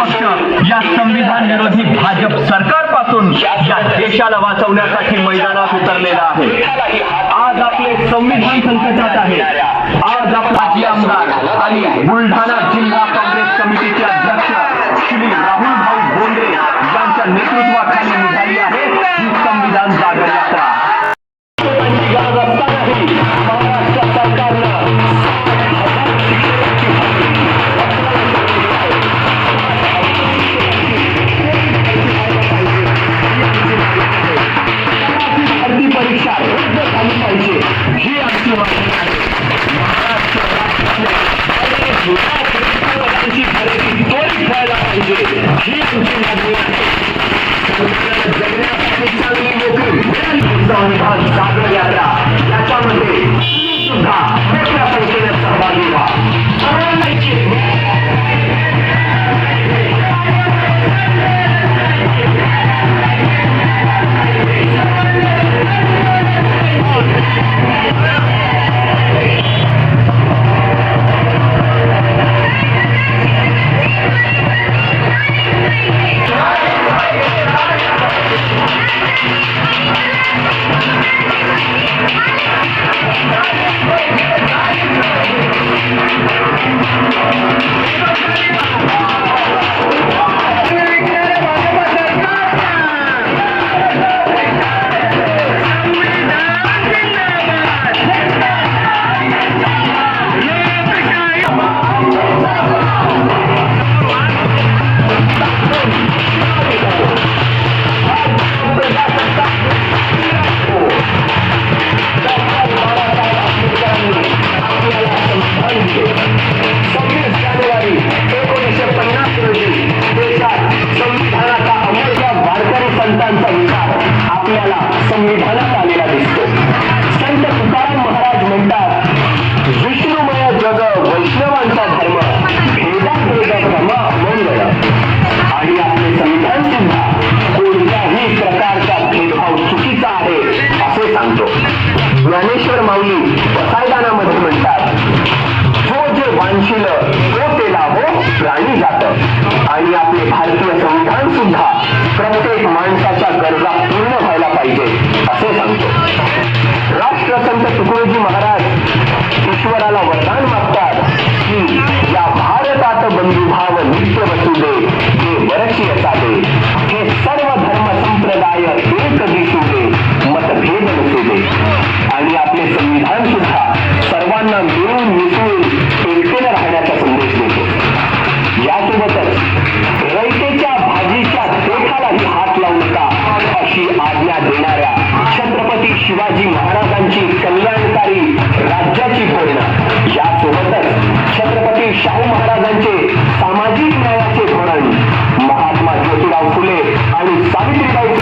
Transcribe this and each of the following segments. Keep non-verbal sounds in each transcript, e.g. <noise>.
पक्ष या संविधान विरोधी भाजप सरकारपासून या देशाला वाचवण्यासाठी मैदानात उतरलेला आहे. आज आपले संविधान संकटात आहे. आज आपला आमदार आणि बुलढाणा विभाग यात्रा याच्यामध्ये सुद्धा मोठ्या संख्येने आणि आपले भारतीय संविधान सुद्धा प्रत्येक माणसाच्या गरजा पूर्ण व्हायला पाहिजे असे सांगतो. राष्ट्रसंत तुकडोजी महाराज ईश्वराला वरदान मागतात की या भारतात बंधुभाव नित्य वसू दे हे वरची असावे. शाहू महाराजांचे सामाजिक न्यायाचे धोरण महात्मा ज्योतिराव फुले आणि सावित्रीबाई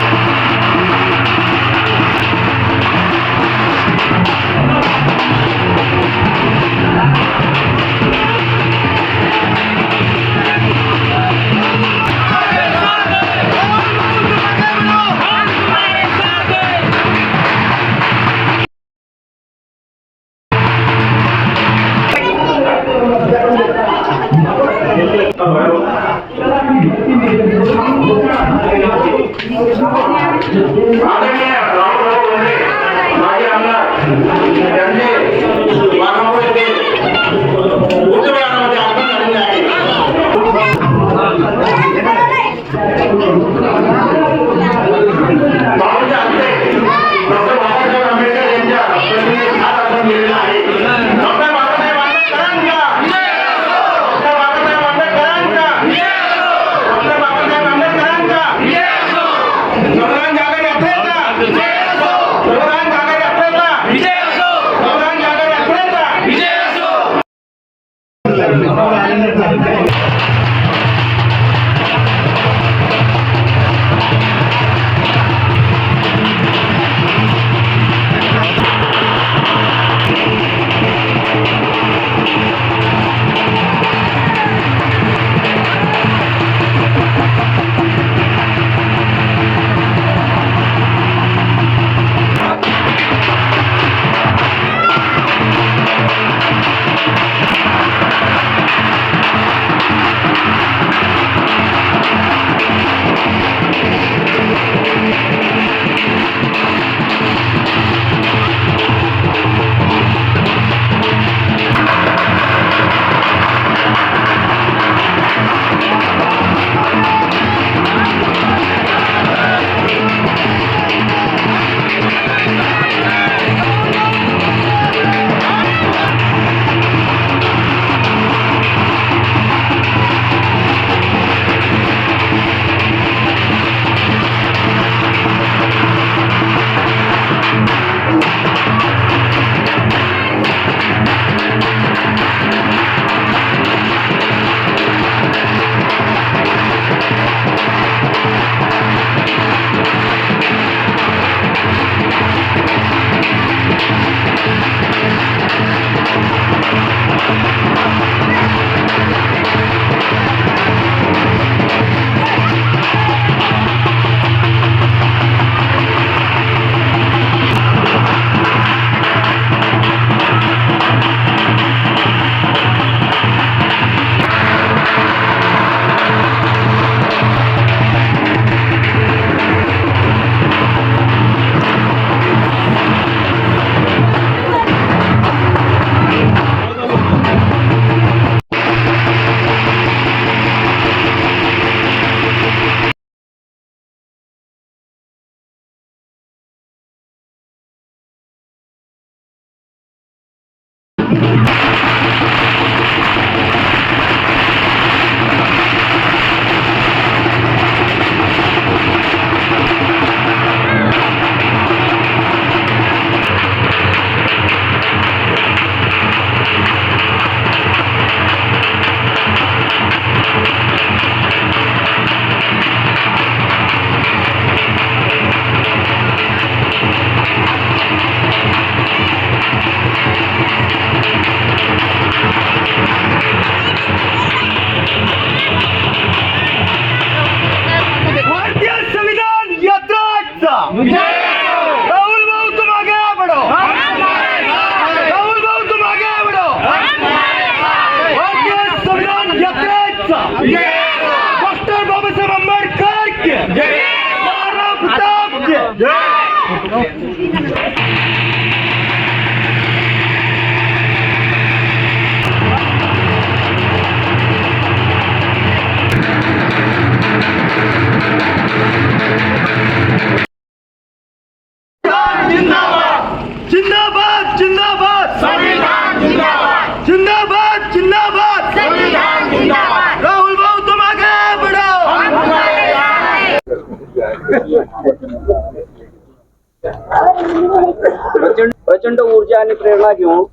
प्रचंड प्रचंड ऊर्जा आणि प्रेरणा घेऊन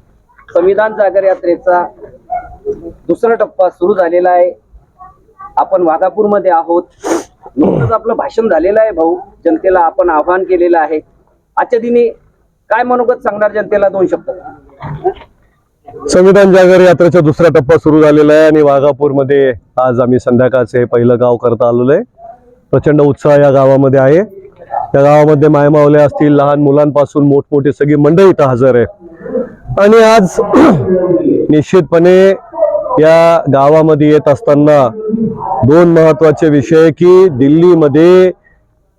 संविधान जागर यात्रेचा दुसरा टप्पा सुरू झालेला आहे. आपण वाघापूरमध्ये आहोत. नुकतंच आपलं भाषण झालेलं आहे भाऊ. जनतेला आपण आव्हान केलेलं आहे. आजच्या दिनी काय मनोगत सांगणार जनतेला दोन शब्द? संविधान जागर यात्रेचा दुसरा टप्पा सुरू झालेला आहे आणि वाघापूरमध्ये आज आम्ही संध्याकाळचे पहिलं गाव करता आलेलो आहे. प्रचंड उत्साह या गावामध्ये आहे. त्या गावामध्ये मायमावले असतील लहान मुलांपासून मोठमोठी सगळी मंडळी इथं हजर आहे. आणि आज <clears throat> निश्चितपणे या गावामध्ये येत असताना दोन महत्त्वाचे विषय की दिल्लीमध्ये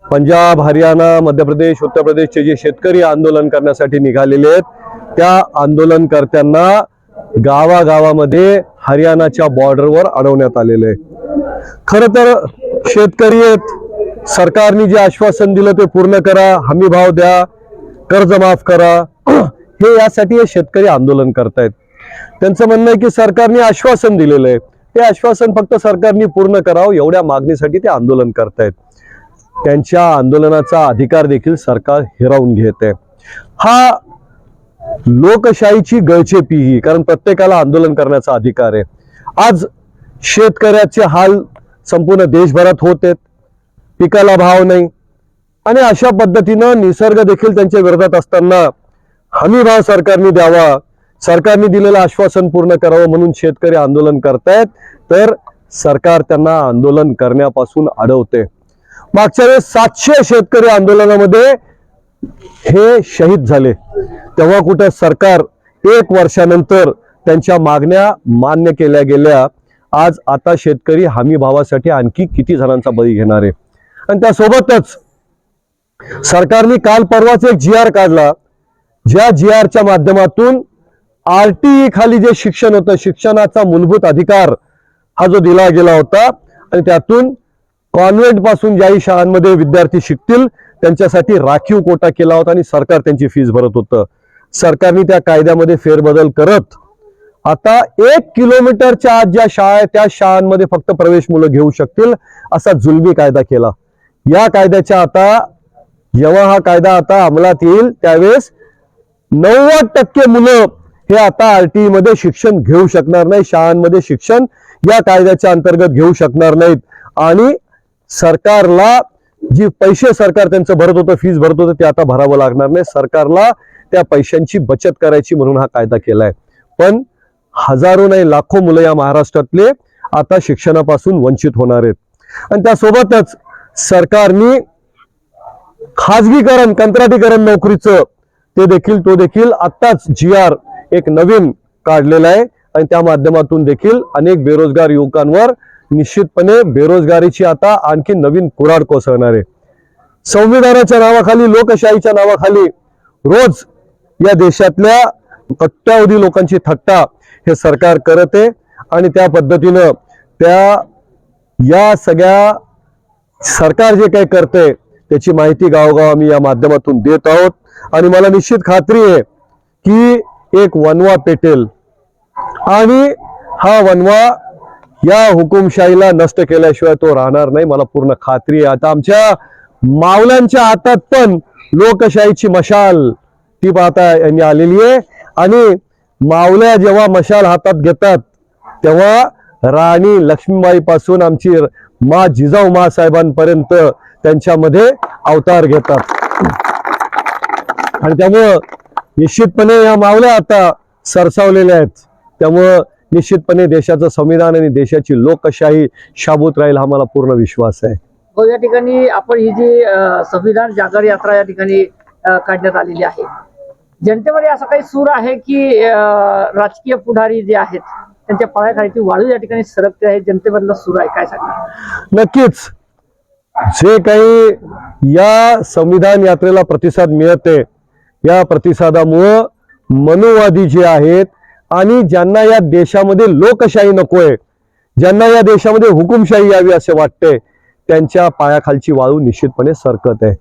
पंजाब हरियाणा मध्य प्रदेश उत्तर प्रदेशचे जे शेतकरी आंदोलन करण्यासाठी निघालेले आहेत त्या आंदोलनकर्त्यांना गावागावामध्ये हरियाणाच्या बॉर्डरवर अडवण्यात आलेले आहे. खर तर शेतकरी आहेत. सरकारने जे आश्वासन दिलं ते पूर्ण करा. हमी भाव द्या. कर्ज माफ करा. <clears throat> हे यासाठी हे शेतकरी आंदोलन करतायत. त्यांचं म्हणणं आहे की सरकारने आश्वासन दिलेलं आहे. ते आश्वासन फक्त सरकारने पूर्ण करावं. एवढ्या मागणीसाठी ते आंदोलन करतायत. त्यांच्या आंदोलनाचा अधिकार देखील सरकार हिरावून घेत आहे. हा लोकशाहीची गळचेपी ही कारण प्रत्येकाला आंदोलन करण्याचा अधिकार आहे. आज शेतकऱ्याचे हाल संपूर्ण देशभरात होत आहेत. पिकाला भाव नाही. आणि अशा पद्धतीनं निसर्ग देखील त्यांच्या विरोधात असताना हमी भाव सरकारने द्यावा. सरकारने दिलेलं आश्वासन पूर्ण करावं म्हणून शेतकरी आंदोलन करतायत. तर सरकार त्यांना आंदोलन करण्यापासून अडवते मागच्या वेळेस सातशे शेतकरी आंदोलनामध्ये हे शहीद झाले. तेव्हा कुठं सरकार एक वर्षानंतर त्यांच्या मागण्या मान्य केल्या गेल्या. आज आता शेतकरी हमी भावासाठी आणखी किती जणांचा बळी घेणार आहे? आणि त्यासोबतच सरकारने काल परवाच एक जी आर काढला. ज्या जी आरच्या माध्यमातून आरटीई खाली जे शिक्षण होतं शिक्षणाचा मूलभूत अधिकार हा जो दिला गेला होता आणि त्यातून कॉन्व्हेंटपासून ज्याही शाळांमध्ये विद्यार्थी शिकतील त्यांच्यासाठी राखीव कोटा केला होता आणि सरकार त्यांची फीज भरत होतं. सरकारने त्या कायद्यामध्ये फेरबदल करत आता एक किलोमीटरच्या आत ज्या शाळा आहेत त्या शाळांमध्ये फक्त प्रवेश मुलं घेऊ शकतील असा जुलमी कायदा केला. या कायद्याच्या आता जेव्हा हा कायदा आता अंमलात येईल त्यावेळेस नव्वद टक्के मुलं हे आता आरटीई मध्ये शिक्षण घेऊ शकणार नाही शाळांमध्ये शिक्षण या कायद्याच्या अंतर्गत घेऊ शकणार नाहीत. आणि सरकारला जी पैसे सरकार त्यांचं भरत होतं फीस भरत होतं ते आता भरावं लागणार नाही. सरकारला त्या पैशांची बचत करायची म्हणून हा कायदा केलाय. पण हजारो नाही लाखो मुलं या महाराष्ट्रातले आता शिक्षणापासून वंचित होणार आहेत. आणि त्यासोबतच सरकारने खाजगीकरण कंत्राटीकरण नोकरीचं ते देखील तो देखील आत्ताच जी आर एक नवीन काढलेला आहे. आणि त्या माध्यमातून देखील अनेक बेरोजगार युवकांवर निश्चितपणे बेरोजगारीची आता आणखी नवीन कुराड कोसळणार आहे. संविधानाच्या नावाखाली लोकशाहीच्या नावाखाली रोज या देशातल्या कट्ट्यावधी लोकांची थट्टा हे सरकार करत आहे आणि त्या पद्धतीनं त्या या सगळ्या सरकार जे काही करते त्याची माहिती गावोगाव आम्ही या माध्यमातून देत आहोत. आणि मला निश्चित खात्री आहे की एक वनवा पेटेल आणि हा वनवा या हुकुमशाहीला नष्ट केल्याशिवाय तो राहणार नाही मला पूर्ण खात्री आहे. आता आमच्या मावल्यांच्या हातात पण लोकशाहीची मशाल ती पाहता यांनी आलेली आहे. आणि मावल्या जेव्हा मशाल हातात घेतात तेव्हा राणी लक्ष्मीबाई पासून आमची मा जिजाऊ मा साहेबांपर्यंत त्यांच्यामध्ये अवतार घेतात. आणि त्यामुळं निश्चितपणे या मावल्या आता सरसावलेल्या आहेत. त्यामुळं निश्चितपणे देशाचं संविधान आणि देशाची लोकशाही शाबूत राहील हा मला पूर्ण विश्वास आहे. हो, या ठिकाणी आपण ही जी संविधान जागर यात्रा या ठिकाणी काढण्यात आलेली आहे. जनतेमध्ये असा काही सूर आहे की राजकीय पुढारी जे आहेत त्यांच्या पायाखाली वाळू या ठिकाणी सरकते आहे. जनतेमधला सूर आहे. काय सांगा नक्कीच. जे काही या संविधान यात्रेला प्रतिसाद मिळते या प्रतिसादामुळं मनोवादी जे आहेत आणि ज्यांना या देशामध्ये लोकशाही नकोय ज्यांना या देशामध्ये हुकुमशाही यावी असे वाटते त्यांच्या पायाखालची वाळू निश्चितपणे सरकत आहे.